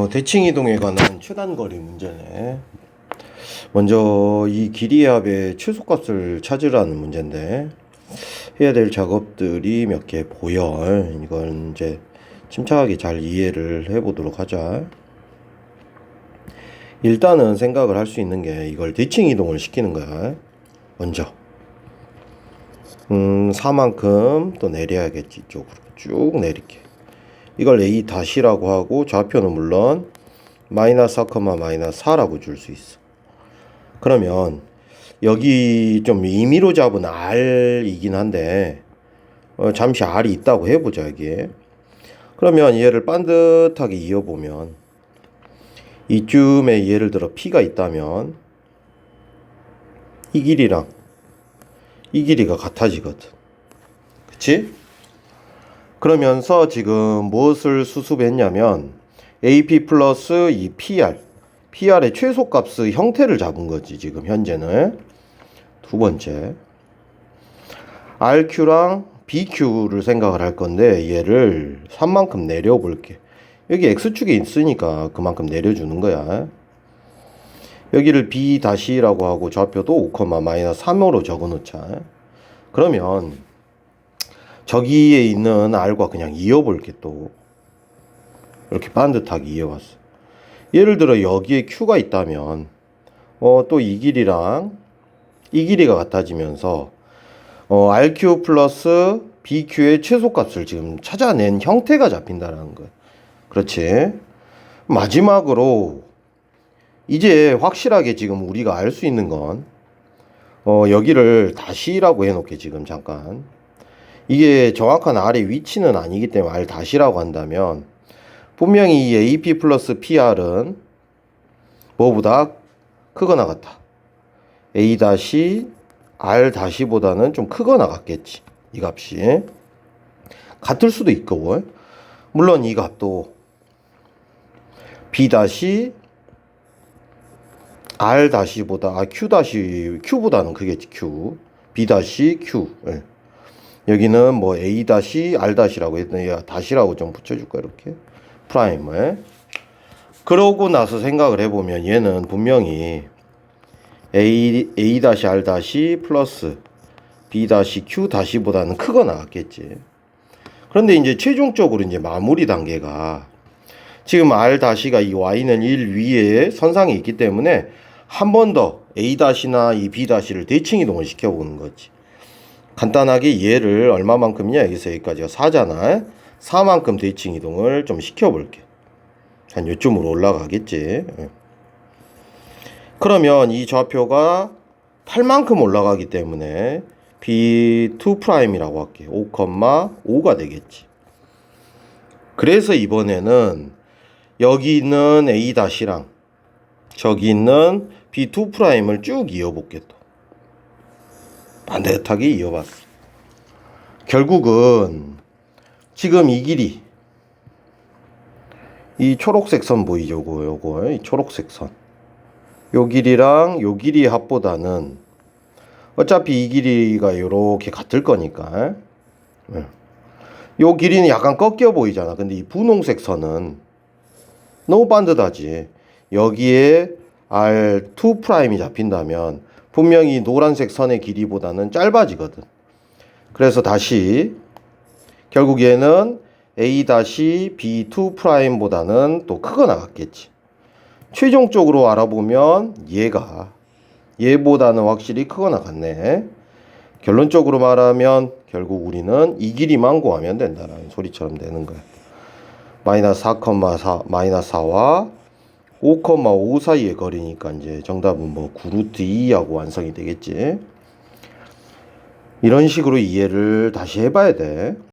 어, 대칭 이동에 관한 최단 거리 문제네. 먼저 이 길이 합의 최소값을 찾으라는 문제인데 해야 될 작업들이 몇 개 보여. 이건 이제 침착하게 잘 이해를 해보도록 하자. 일단은 생각을 할 수 있는 게 이걸 대칭 이동을 시키는 거야. 먼저. 음, 4만큼 또 내려야겠지, 이쪽으로. 쭉 내릴게. 이걸 A 다시라고 하고 좌표는 물론 마이너스 4, 마이너스 4라고 줄 수 있어. 그러면 여기 좀 임의로 잡은 R이긴 한데 어, 잠시 R이 있다고 해보자 여기에. 그러면 얘를 반듯하게 이어보면 이쯤에 예를 들어 P가 있다면 이 길이랑 이 길이가 같아지거든. 그치? 그러면서 지금 무엇을 수습했냐면 AP 플러스 이 PR PR의 최소값의 형태를 잡은 거지 지금 현재는. 두 번째. RQ랑 BQ를 생각을 할 건데 얘를 3만큼 내려볼게. 여기 X축에 있으니까 그만큼 내려주는 거야. 여기를 B 다시라고 하고 좌표도 5, 마이너스 3으로 적어 놓자. 그러면 저기에 있는 R과 그냥 이어볼 게 또 이렇게 반듯하게 이어봤어. 예를 들어 여기에 Q가 있다면 어, 또 이 길이랑 이 길이가 같아지면서 어, RQ 플러스 BQ의 최소값을 지금 찾아낸 형태가 잡힌다는 거야 그렇지? 마지막으로 이제 확실하게 지금 우리가 알 수 있는 건 어, 여기를 다시라고 해놓게 지금 잠깐 이게 정확한 R의 위치는 아니기 때문에 R 다시라고 한다면 분명히 이 AP 플러스 PR은 뭐보다 크거나 같아. A 다시 R 다시보다는 좀 크거나 같겠지. 이 값이. 같을 수도 있고. 물론 이 값도 B 다시 R 다시보다 아 Q 다시 Q보다는 크겠지 Q. B 다시 Q. 예. 여기는 뭐 A 다시 R 다시라고 했더니 다시라고 좀 붙여줄 거야 이렇게 프라임을. 그러고 나서 생각을 해보면 얘는 분명히 A A 다시 R 다시 플러스 B 다시 Q 다시보다는 크거나 같겠지. 그런데 이제 최종적으로 이제 마무리 단계가 지금 R 다시가 이 Y는 1 위에 선상에 있기 때문에 한 번 더 A 다시나 이 B 다시를 대칭 이동을 시켜보는 거지. 간단하게 얘를 얼마만큼이냐? 여기서 여기까지가 4잖아 4만큼 대칭 이동을 좀 시켜볼게 한 요쯤으로 올라가겠지. 예. 그러면 이 좌표가 8만큼 올라가기 때문에 B2'이라고 할게 5,5가 되겠지. 그래서 이번에는 여기 있는 A-랑 저기 있는 B2'을 쭉 이어볼게 또 반듯하게 이어봤어. 결국은 지금 이 길이 이 초록색 선 보이죠? 요거 요거 이 초록색 선. 요 길이랑 요 길이의 합보다는 어차피 이 길이가 요렇게 같을 거니까. 예. 요 길이는 약간 꺾여 보이잖아. 근데 이 분홍색 선은 너무 반듯하지. 여기에 R2'이 잡힌다면 분명히 노란색 선의 길이보다는 짧아지거든. 그래서 다시 결국 얘는 A-B2'보다는 또 크거나 같겠지. 최종적으로 알아보면 얘가 얘보다는 확실히 크거나 같네. 결론적으로 말하면 결국 우리는 이 길이만 구하면 된다라는 소리처럼 되는 거야. 마이너스 4,4 마이너스 4와 5,5 사이의 거리니까 이제 정답은 뭐 9루트 2하고 완성이 되겠지. 이런 식으로 이해를 다시 해봐야 돼.